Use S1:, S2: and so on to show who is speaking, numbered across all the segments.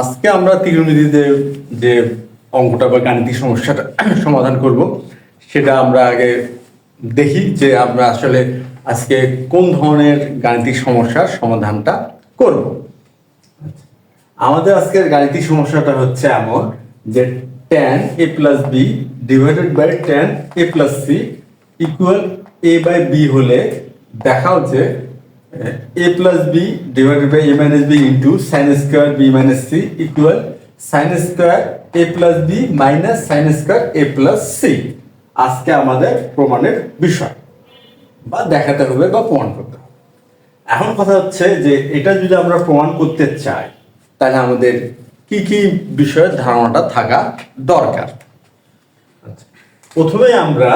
S1: আজকে আমরা ত্রিকোণমিতিতে যে অঙ্কটা বা গাণিতিক সমস্যাটা সমাধান করব, সেটা আমরা আগে দেখি যে আমরা আসলে আজকে কোন ধরনের গাণিতিক সমস্যার সমাধানটা করব। আমাদের আজকের গাণিতিক সমস্যাটা হচ্ছে এমন যে tan a plus b divided by tan a plus c equal a by b হলে দেখাও যে a plus b divided by a minus b into sine square b minus c equal sine square a plus b minus sine square a plus c আজকে আমাদের প্রমাণের বিষয়। বা দেখাতে হবে বা প্রমাণ করতে হবে। এখন কথা হচ্ছে যে এটা যদি আমরা প্রমাণ করতে চাই তাহলে আমাদের কি কি বিষয়ের ধারণাটা থাকা দরকার? আচ্ছা, প্রথমে আমরা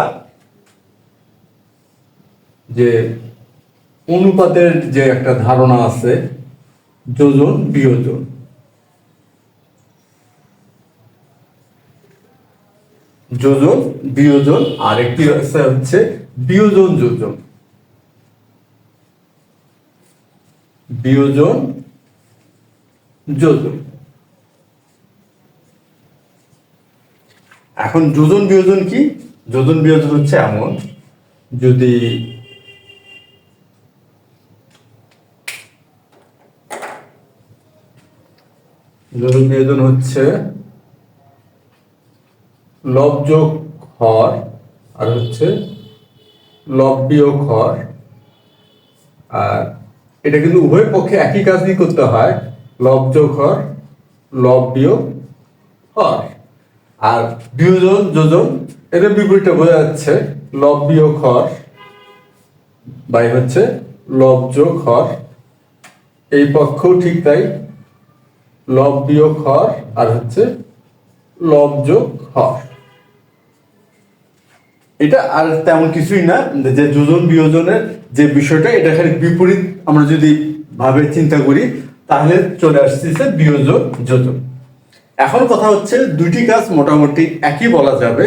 S1: যে অনুপাতের যে একটা ধারণা আছে, যোজন, বিয়োজন। যোজন, বিয়োজন আর একটি হচ্ছে বিয়োজন, যোজন। বিয়োজন, যোজন। এখন যোজন, বিয়োজন কি? যোজন, বিয়োজন হচ্ছে এমন, যদি যোজন বিয়োজন হচ্ছে, লব যোগ হর, আর হচ্ছে লব বিয়োগ হর। আর এটা কিন্তু উভয় পক্ষে একই কাজই করতে হয়, লব যোগ হর, লব বিয়োগ হর। আর বিয়োজন, যোজন এর বিপরীতটা বোঝা যাচ্ছে, লব বিয়োগ হর বাই হচ্ছে লব যোগ হর। এই পক্ষও ঠিক তাই। লব বিয়োগ হর আর হচ্ছে লব যোগ হর। এটা আর তেমন কিছুই না, যে যোজন বিয়োজনের যে বিষয়টা, এটা খালি বিপরীত আমরা যদি ভাবে চিন্তা করি, তাহলে চলে আসতেছে বিয়োজন যোজন। এখন কথা হচ্ছে দুইটি কাজ মোটামুটি একই বলা যাবে,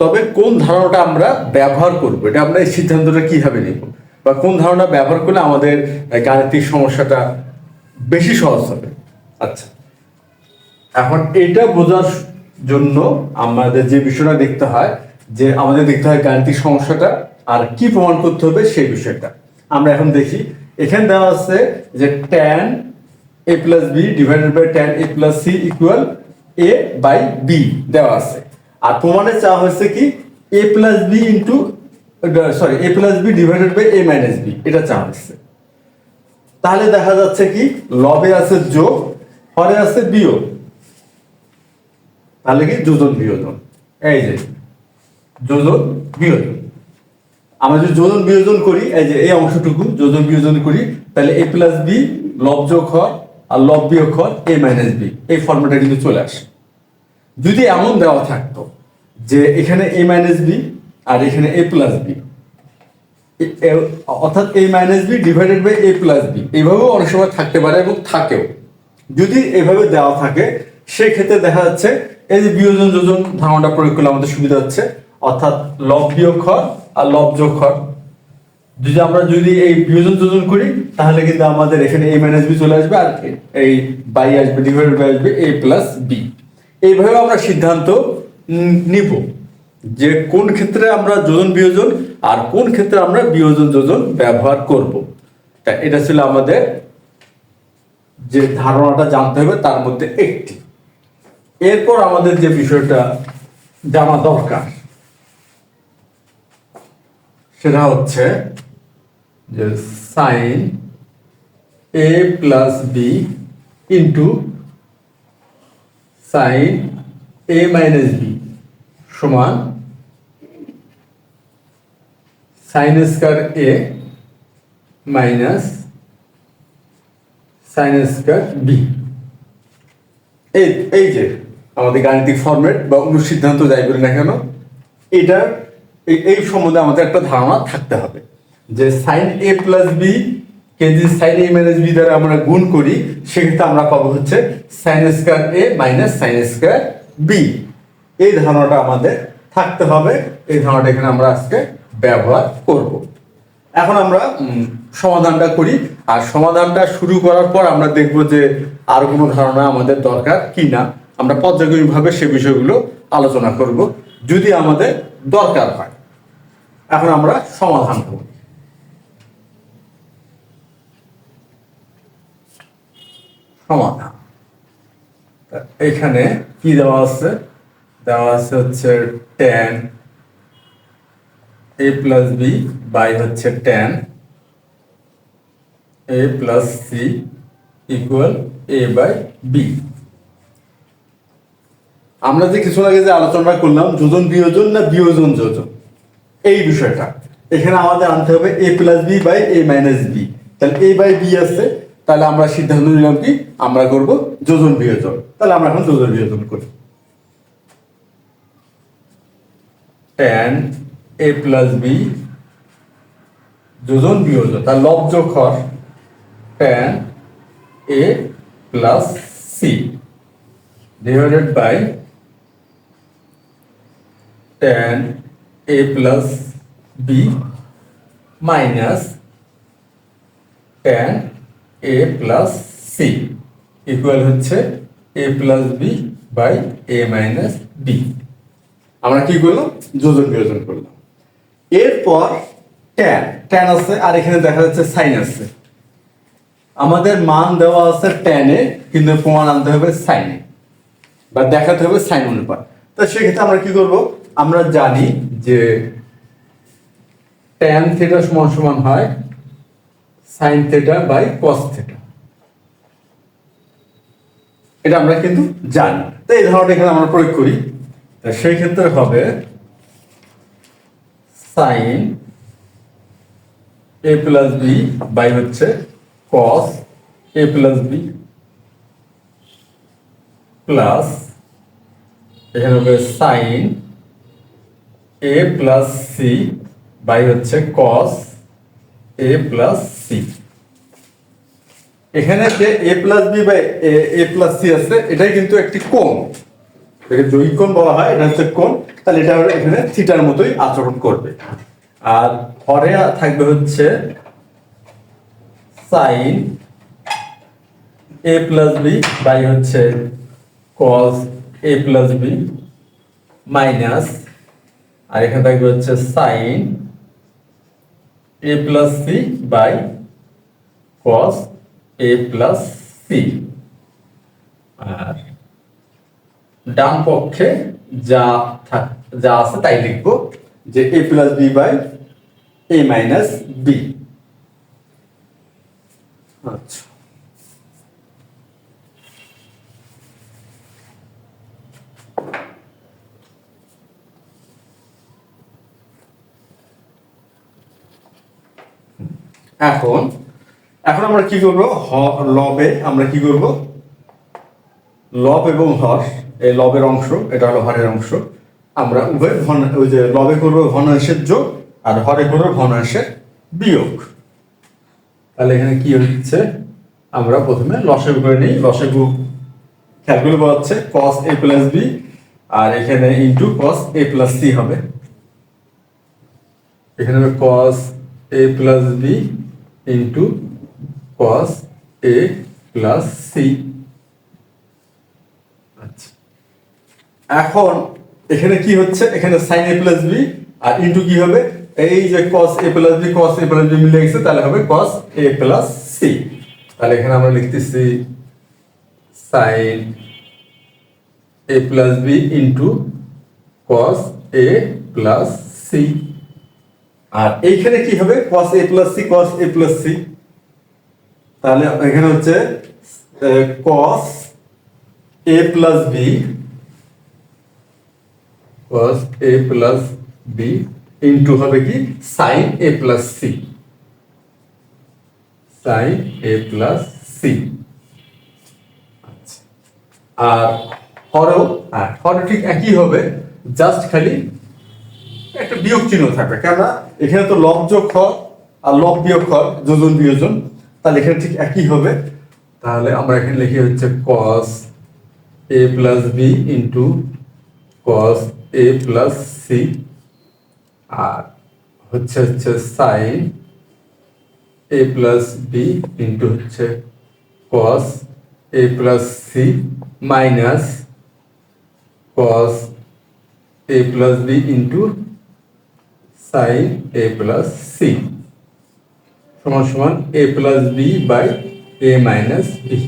S1: তবে কোন ধারণাটা আমরা ব্যবহার করব, এটা আমরা এই সিদ্ধান্তটা কীভাবে নেব? বা কোন ধারণা ব্যবহার করলে আমাদের গাণিতিক সমস্যাটা বেশি সহজ হবে? আচ্ছা। এখন এটা বোঝার জন্য আমাদের যে বিষয়টা দেখতে হয়, যে আমাদের দেখতে হয় গাণিতিক সমস্যাটা আর কি প্রমাণ করতে হবে সেই বিষয়টা। আমরা এখন দেখি, এখানে দেওয়া আছে যে tan a plus b divided by tan a plus c equal a by b দেওয়া আছে। আর প্রমাণে চাওয়া হয়েছে কি a plus b into sorry a plus b divided by a minus b এটা চাওয়া হয়েছে। তাহলে দেখা যাচ্ছে কি, লবে আছে যোগ হরে আছে বিয়োগ। তাহলে কি? যোজন বিয়োজন। এই যে, যোজন বিয়োজন। আমরা যদি যোজন বিয়োজন করি, এই যে এই অংশটুকু যোজন বিয়োজন করি, তাহলে এ প্লাস বি লব যোগ হর আর লব বিয়োগ হর এ মাইনাস বি এই ফর্মুলাটা কিন্তু চলে আসে। যদি এমন দেওয়া থাকতো যে এখানে এ মাইনাস বি আর এখানে এ প্লাস বি অর্থাৎ a minus b divided by a plus b এইভাবেও অনেক সময় থাকতে পারে এবং থাকেও। যদি এভাবে দেওয়া থাকে, সেক্ষেত্রে দেখা যাচ্ছে এই যে বিয়োজন যোজন ধারণাটা প্রয়োগ করলে আমাদের সুবিধা হচ্ছে, অর্থাৎ লব বিয়োগ খর আর লব যোগ খর যদি আমরা যদি এই বিয়োজন যোজন করি, তাহলে কিন্তু আমাদের এখানে এ মাইনাস বি চলে আসবে আর এই বাই আসবে ডিভাইডেড বাই আসবে এ প্লাস বি এইভাবে আমরা সিদ্ধান্ত নিব যে কোন ক্ষেত্রে আমরা যোজন বিয়োজন আর কোন ক্ষেত্রে আমরা বিয়োজন যোজন ব্যবহার করব। তা এটা ছিল আমাদের যে ধারণাটা জানতে হবে তার মধ্যে একটি। এরপর আমাদের যে বিষয়টা জানা দরকার, সেটা হচ্ছে যে sine a plus b into sine a minus b সমান sine square a minus sine square b এই এই যে আমাদের গাণিতিক ফরম্যাট বা অনুসিদ্ধান্ত যাই বলি না কেন, এটা এই সম্বন্ধে আমাদের একটা ধারণা থাকতে হবে যে সাইন এ প্লাস বি কে যদি সাইন এ মাইনাস বি দ্বারা আমরা গুণ করি, সেক্ষেত্রে আমরা পাবো হচ্ছে sine square a minus sine square b এই ধারণাটা আমাদের থাকতে হবে, এই ধারণাটা এখানে আমরা আজকে ব্যবহার করব। এখন আমরা সমাধানটা করি। আর সমাধানটা শুরু করার পর আমরা দেখব যে আর কোনো ধারণা আমাদের দরকার কি না। আমরা পর্যায়ক্রমিকভাবে সে বিষয়গুলো আলোচনা করব, যদি আমাদের দরকার হয়। এখন আমরা সমাধান করব। সমাধান। এখানে কি দেওয়া আছে? দেওয়া আছে হচ্ছে tan a plus b by হচ্ছে tan a plus c equal a by b আমরা যে কিছু আগে যে আলোচনা করলাম, যোজন বিয়োজন না বিয়োজন যোজন? এই বিষয়টা। এখানে আমাদের আনতে হবে a plus b by a minus b তাহলে এ বাই বি আছে, তাহলে আমরা সিদ্ধান্ত নিলাম কি? আমরা করব যোজন বিয়োজন। তাহলে আমরা এখন যোজন বিয়োজন করি। টেন এ প্লাস বি যোজন বিয়োজন, তার লব যোগ হর tan a plus c divided by tan a plus b minus tan a plus c equal হচ্ছে a plus b by a minus b আমরা কি করলাম? যোজন বিয়োজন করলাম। এরপর ট্যান ট্যান আছে, আর এখানে দেখা যাচ্ছে সাইন আছে। আমাদের মান দেওয়া আছে ট্যানে কিন্তু প্রমাণ আনতে হবে সাইনে বা দেখাতে হবে সাইন অনুপাত। তো সেক্ষেত্রে আমরা কি করব? আমরা জানি যে ট্যান থিটা সমান সমান হয় sine theta by cos theta এটা আমরা কিন্তু জানি। তো এই ধারণাটা এখানে আমরা প্রয়োগ করি। তা সেই ক্ষেত্রে হবে sine a plus b by হচ্ছে cos a plus b plus এখানে হবে sine a plus c by হচ্ছে কস এ প্লাস সি এখানে যে a plus b by a plus c আছে, এটাই কিন্তু একটি কোণ। এটাকে জয়িক কোণ বলা হয়, এটা হচ্ছে কোণ। তাহলে এটা এখানে থিটার মতোই আচরণ করবে। আর হরে থাকবে হচ্ছে sine a plus b by হচ্ছে cos a plus b minus, আর এখানে থাকবে হচ্ছে sine a plus c by cos a plus c. আর ডান পক্ষে যা থাক, যা আছে তাই লিখব যে a plus b by a minus b আচ্ছা। এখন এখন আমরা কি করব? লবে আমরা কি করব? লব এবং হর, এই লবের অংশ, এটা হলো হরের অংশ। আমরা উভয় ঘন, ওই যে লবে করব ঘনাংশের যোগ, আর হরে করব ঘনাংশের বিয়োগ। তাহলে এখানে কি হচ্ছে? আমরা প্রথমে লসাগু করে নিই। লসাগু করা হচ্ছে cos a প্লাস বি আর এখানে into cos a plus c হবে। এখানে হবে cos a plus b into cos a plus c আচ্ছা এখন এখানে কি হচ্ছে? এখানে সাইন এ প্লাস বি আর ইন্টু কি হবে? এই যে cos a plus b cos a plus b মিলে গেছে, তাহলে হবে কস এ প্লাস সি তাহলে এখানে আমরা লিখতেছি sine a plus b into cos a plus c আর এইখানে কি হবে? Cos a plus c cos a plus c তাহলে এখানে হচ্ছে cos a plus b cos a plus b into হবে কি? Sin a plus c sin a plus c আর হরও হ্যাঁ হরও ঠিক একই হবে জাস্ট খালি একটা বিয়োগ চিহ্ন থাকবে। কেননা এখানে তো লব যোগ খ আর লব বিয়োগ খ যোজন বিয়োজন, তাহলে এখানে ঠিক একই হবে। তাহলে আমরা এখানে লিখি হচ্ছে cos a plus b into cos a plus c আর হচ্ছে হচ্ছে sine a plus b into হচ্ছে cos a plus c minus cos a plus b into sine a plus c সমান সমান a plus b by a minus b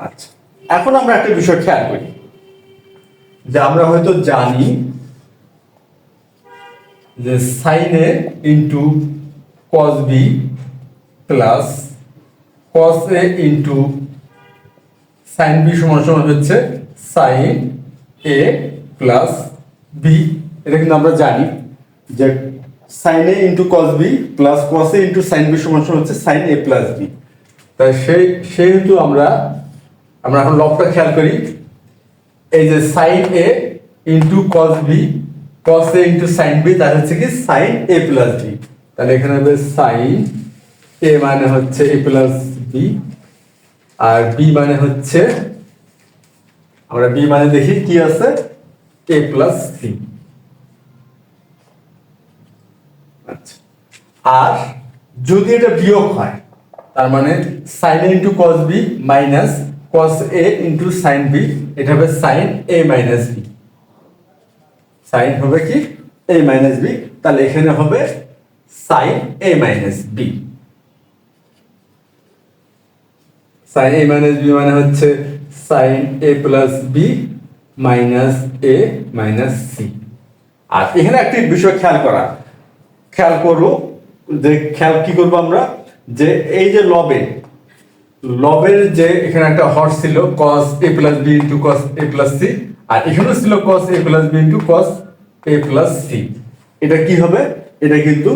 S1: আচ্ছা। এখন আমরা একটা বিষয় খেয়াল করি। যে আমরা হয়তো জানি যে sine a into cos b plus cos a into sine b সমান সমান হচ্ছে সাইন এ প্লাস বি এটা কিন্তু আমরা জানি যে sine a into cos b plus cos a into sine b সমান সমান হচ্ছে সাইন এ প্লাস বি তাই সেই সেহেতু আমরা আমরা এখন লবটা খেয়াল করি। এই যে sine a into cos b cos a into sine b তার হচ্ছে কি সাইন এ প্লাস বি তাহলে এখানে হবে সাইন এ মানে হচ্ছে এ প্লাস বি আর বি মানে হচ্ছে, আমরা বি মানে দেখি কি আছে? এ প্লাস সি আচ্ছা। আর যদি এটা বিয়োগ হয়, তার মানে sine into cos b minus cos a into sine b এটা হবে sine a minus b sine হবে কি? এ মাইনাস বি তাহলে এখানে হবে sine a minus b sine a minus b মানে হচ্ছে sine a plus b minus a minus c আর এখানে একটি বিষয় খেয়াল করা। খেয়াল করব যে, খেয়াল কি করব আমরা? যে এই যে লবে লবের যে এখানে একটা হর ছিল, cos a plus b into cos a plus c আর এখানেও ছিল cos a plus b into cos a plus c এটা কি হবে? এটা কিন্তু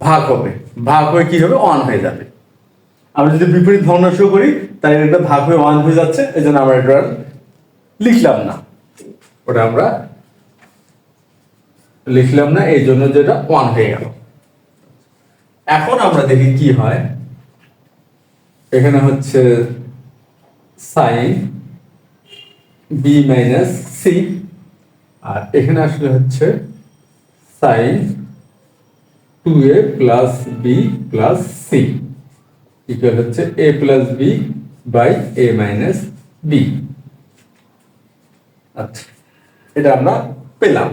S1: ভাগ হবে। ভাগ হয়ে কি হবে? অন হয়ে যাবে। আমরা যদি বিপরীত ভগ্নাংশ করি তাই এটা ভাগ হয়ে ওয়ান হয়ে যাচ্ছে এই জন্য আমরা এটা লিখলাম না। ওটা আমরা লিখলাম না এই জন্য যেটা ওয়ান হয়ে গেল। এখন আমরা দেখি কি হয়। এখানে হচ্ছে সাইন বি মাইনাস সি আর এখানে আসলে হচ্ছে sine two a plus b plus c equal হচ্ছে a plus b by a minus b আচ্ছা এটা আমরা পেলাম।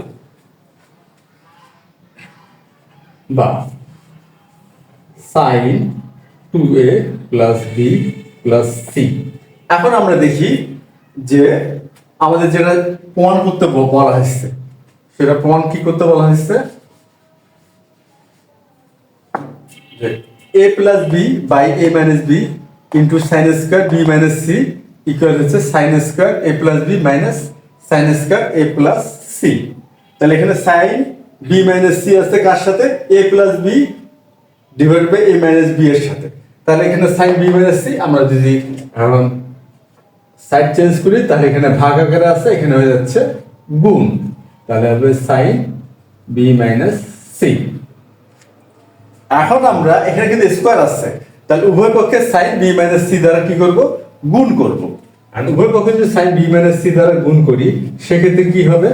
S1: বা sine two a plus b plus c এখন আমরা দেখি যে আমাদের যেটা প্রমাণ করতে বলা হয়েছে, সেটা প্রমাণ কি করতে বলা হয়েছে? A plus b by a minus b into sine square b minus c equal হচ্ছে sine square a plus b minus sine square a plus c তাহলে এখানে সাইন বি মাইনাস সি আছে কার সাথে? A plus b divide by a minus b এর সাথে। তাহলে এখানে সাইন বি মাইনাস সি আমরা যদি সাইড চেঞ্জ করি, তাহলে এখানে ভাগ আকারে আছে, এখানে হয়ে যাচ্ছে গুণ। তাহলে হবে সাইন বি মাইনাস সি এখন আমরা এখানে কিন্তু স্কোয়ার আছে। তাহলে উভয় পক্ষে সাইন বি মাইনাস সি দ্বারা কি করব? গুণ করব। আর উভয় পক্ষে যদি সাইন বি মাইনাস সি দ্বারা গুণ করি, সেক্ষেত্রে কি হবে?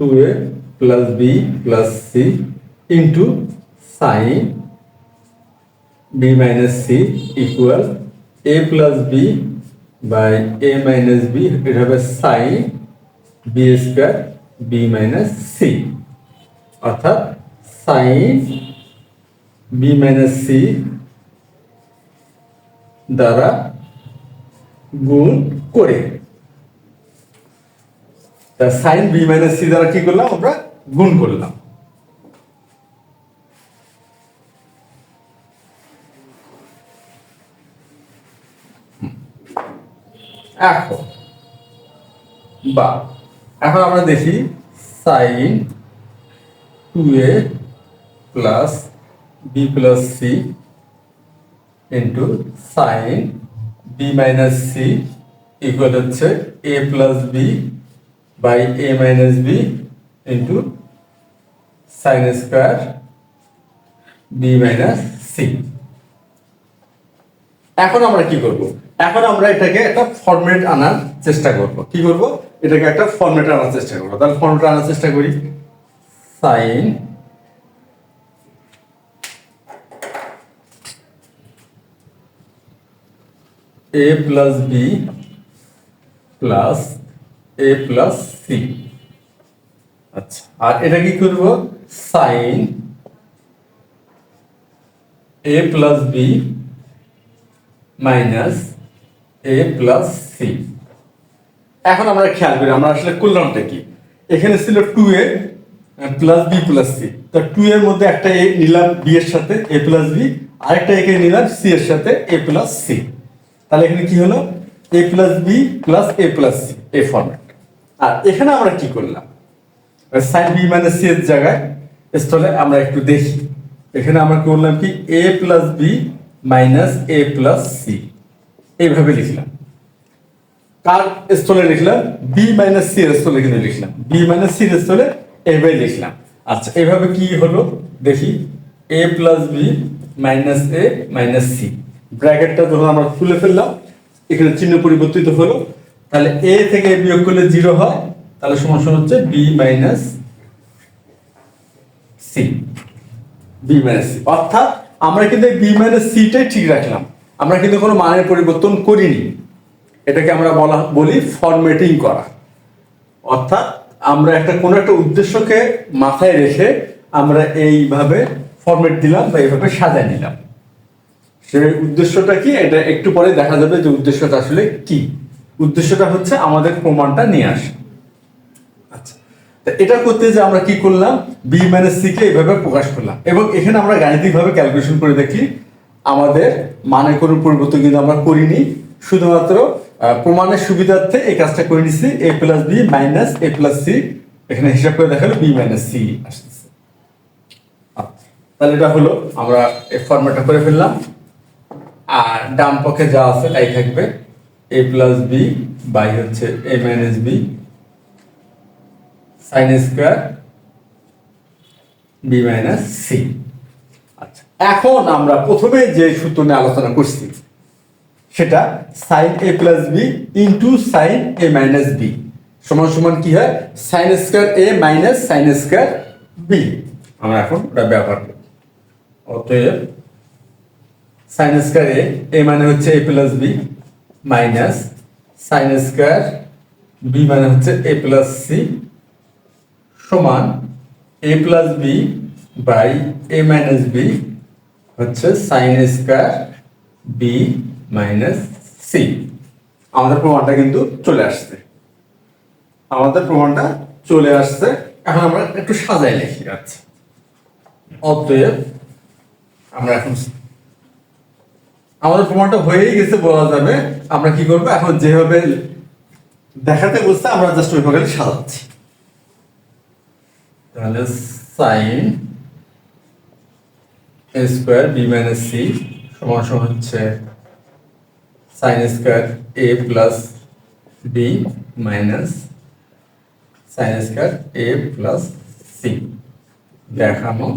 S1: Two a plus b plus c into sine b minus c equal a plus b by a minus b এটা হবে sine b square b minus c অর্থাৎ সাইন বি মাইনাস সি দ্বারা গুণ করে। তা সাইন বি মাইনাস সি দ্বারা কি করলাম আমরা? গুণ করলাম। এখন, বা, এখন আমরা দেখি sine two a plus b plus c into sine b minus c equal হচ্ছে a plus b by a minus b into sine square b minus c এখন আমরা কি করব? এখন আমরা এটাকে একটা ফর্মেট আনার চেষ্টা করব। কি করব? এটাকে একটা ফর্মেট আনার চেষ্টা করব। তাহলে ফর্মেট আনার চেষ্টা করি। Sine a plus b plus a plus c আচ্ছা আর এটা কি করব? Sine a plus b minus a plus c এখন আমরা খেয়াল করি, আমরা আসলে করলামটা কি? এখানে ছিল two a plus b plus c তো টু এর মধ্যে একটা এ নিলাম বি এর সাথে এ প্লাস বি আরেকটা এখানে নিলাম সি এর সাথে এ প্লাস সি তাহলে এখানে কি হলো? A plus b plus a plus c এই ফরম্যাট আর এখানে আমরা কি করলাম? সাইন বি মাইনাস সি এর জায়গায়, স্থলে আমরা একটু দেখি। এখানে আমরা করলাম কি? A plus b minus a plus c এইভাবে লিখলাম। কার স্থলে লিখলাম? বি মাইনাস সি এর স্থলে কিন্তু লিখলাম। বি মাইনাস সি এর স্থলে এইভাবে লিখলাম। আচ্ছা এভাবে কি হলো? দেখি। A plus b minus a minus c ব্র্যাকেটটা ধরুন আমরা খুলে ফেললাম। এখানে চিহ্ন পরিবর্তিত হলো। তাহলে এ থেকে বিয়োগ করলে জিরো হয়। তাহলে সমস্যা হচ্ছে b minus c b minus c অর্থাৎ আমরা কিন্তু বি মাইনাস সিটাই ঠিক রাখলাম। আমরা কিন্তু কোনো মানের পরিবর্তন করিনি। এটাকে আমরা বলা, বলি ফরম্যাটিং করা। অর্থাৎ আমরা একটা, কোনো একটা উদ্দেশ্যকে মাথায় রেখে আমরা এইভাবে ফরম্যাট দিলাম বা এইভাবে সাজায় নিলাম। সেই উদ্দেশ্যটা কি? এটা একটু পরে দেখা যাবে যে উদ্দেশ্যটা আসলে কি। উদ্দেশ্যটা হচ্ছে আমাদের প্রমাণটা নিয়ে আসা। আচ্ছা এটা করতে যে আমরা কি করলাম? বি মাইনাস সি কে এইভাবে প্রকাশ করলাম। এবং এখানে আমরা গাণিতিকভাবে ক্যালকুলেশন করে দেখি আমাদের মানে কোনো পরিবর্তন কিন্তু আমরা করিনি। শুধুমাত্র প্রমাণের সুবিধার্থে এই কাজটা করে নিচ্ছি a plus b minus a plus c এখানে হিসাব করে দেখাল বি মাইনাস সি আসতেছে। তাহলে এটা হলো, আমরা এই ফর্মেটটা করে ফেললাম। আর ডান পক্ষে যা আছে তাই থাকবে। এ প্লাস বি বাই হচ্ছে a minus b sine square b minus c এখন আমরা প্রথমে যে সূত্র নিয়ে আলোচনা করছি, সেটা sine a plus b into sine a minus b সমান সমান কি হয়? Sine square a minus sine square b আমরা এখন ওটা ব্যবহার করি অতএব সাইন স্কোয়ার এ এ মানে হচ্ছে a plus b minus sine square b মানে হচ্ছে এ প্লাস সি সমান a plus b by a minus b হচ্ছে sine square b minus c আমাদের প্রমাণটা কিন্তু চলে আসছে। আমাদের প্রমাণটা চলে আসছে। এখন আমরা একটু সাজাই লিখি আচ্ছা। অতএব আমরা এখন আমাদের প্রমাণটা হয়েই গেছে বলা যাবে। আমরা কি করব? এখন যেভাবে দেখাতে বলছে আমরা জাস্ট ওইভাবে সাজাচ্ছি। তাহলে sine square, b minus c সমান সমান হচ্ছে sine square a plus b minus sine square a plus c. দেখানো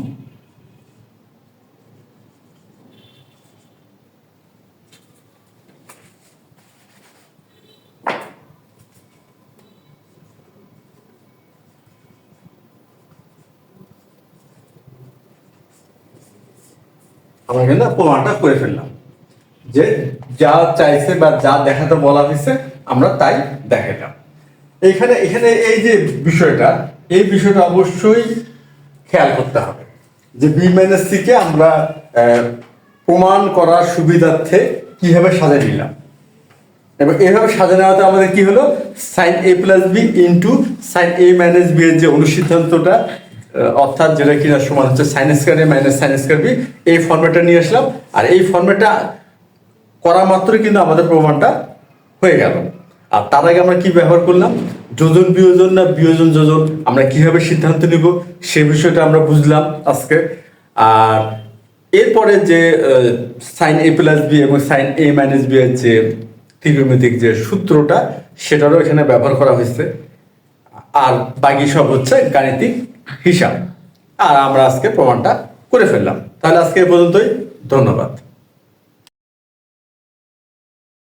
S1: আমরা কিন্তু প্রমাণটা করে ফেললাম। যে যা চাইছে বা যা দেখাতে বলা হয়েছে, আমরা তাই দেখালাম এখানে এখানে এই যে বিষয়টা, এই বিষয়টা অবশ্যই খেয়াল করতে হবে যে বি মাইনাস সিকে আমরা প্রমাণ করার সুবিধার্থে কীভাবে সাজাই নিলাম। এবং এভাবে সাজানো নেওয়াতে আমাদের কি হলো? Sine a plus b into sine a minus b এর যে অনুসিদ্ধান্তটা অর্থাৎ যেটা কিনা সমান হচ্ছে sine square a minus sine square b এই ফর্মেটটা নিয়ে আসলাম। আর এই ফর্মেটটা করা মাত্রই কিন্তু আমাদের প্রমাণটা হয়ে গেল। আর তার আগে আমরা কি ব্যবহার করলাম? যোজন বিয়োজন না বিয়োজন যোজন, আমরা কীভাবে সিদ্ধান্ত নিব সে বিষয়টা আমরা বুঝলাম আজকে। আর এরপরে যে সাইন এ প্লাস বি এবং সাইন এ মাইনাস বি এর যে ত্রিকোণমিতিক যে সূত্রটা, সেটারও এখানে ব্যবহার করা হয়েছে। আর বাকি সব হচ্ছে গাণিতিক হিসাব। আর আমরা আজকে প্রমাণটা করে ফেললাম। তাহলে আজকে এ পর্যন্তই। ধন্যবাদ।